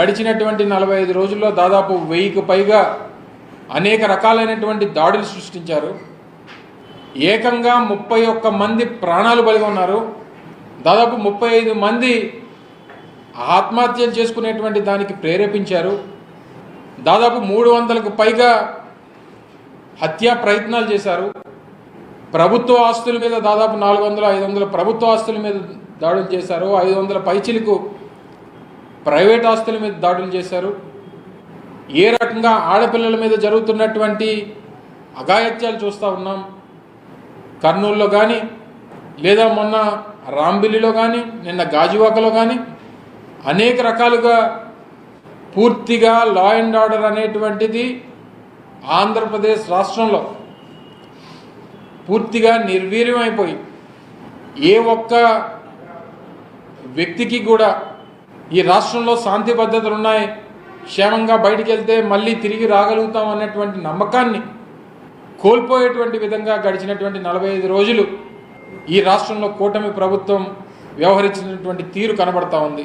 గడిచినటువంటి నలభై ఐదు రోజుల్లో దాదాపు వెయ్యికి పైగా అనేక రకాలైనటువంటి దాడులు సృష్టించారు. ఏకంగా ముప్పై ఒక్క మంది ప్రాణాలు బలిగా ఉన్నారు. దాదాపు ముప్పై ఐదు మంది ఆత్మహత్యలు చేసుకునేటువంటి దానికి ప్రేరేపించారు. దాదాపు మూడు వందలకు పైగా హత్యా ప్రయత్నాలు చేశారు. ప్రభుత్వ ఆస్తుల మీద దాదాపు నాలుగు వందల ఐదు వందల ప్రభుత్వ ఆస్తుల మీద దాడులు చేశారు. ఐదు వందల పైచిలకు ప్రైవేట్ ఆస్తుల మీద దాడులు చేశారు. ఏ రకంగా ఆడపిల్లల మీద జరుగుతున్నటువంటి అఘాయత్యాలు చూస్తూ ఉన్నాం. కర్నూలులో కానీ లేదా మొన్న రాంబిల్లిలో కానీ నిన్న గాజువాకలో కానీ అనేక రకాలుగా పూర్తిగా లా అండ్ ఆర్డర్ అనేటువంటిది ఆంధ్రప్రదేశ్ రాష్ట్రంలో పూర్తిగా నిర్వీర్యమైపోయి ఏ ఒక్క వ్యక్తికి కూడా ఈ రాష్ట్రంలో శాంతి భద్రతలు ఉన్నాయి క్షేమంగా బయటికి వెళ్తే మళ్ళీ తిరిగి రాగలుగుతాం అన్నటువంటి నమ్మకాన్ని కోల్పోయేటువంటి విధంగా గడిచినటువంటి నలభై ఐదు రోజులు ఈ రాష్ట్రంలో కూటమి ప్రభుత్వం వ్యవహరించినటువంటి తీరు కనబడతా ఉంది.